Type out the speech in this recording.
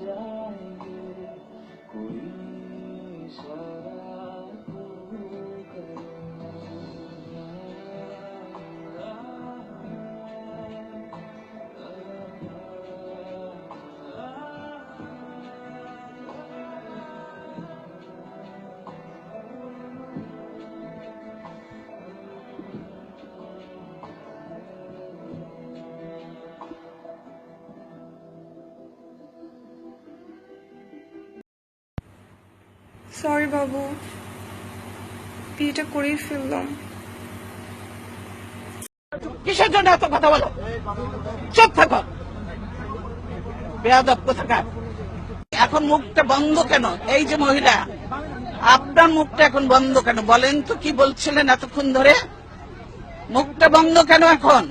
जाएँगे कोई সরি বাবু। বিয়েটা করেই ফেললাম। কিসের জন্য এত কথা বলো? চুপ থাকো। বেয়াদব কোথাকার? এখন মুখটা বন্ধ কেন? এই যে মহিলা, আপনার মুখটা এখন বন্ধ কেন? বলেন তো কি বলছিলেন এতক্ষণ ধরে? মুখটা বন্ধ কেন এখন?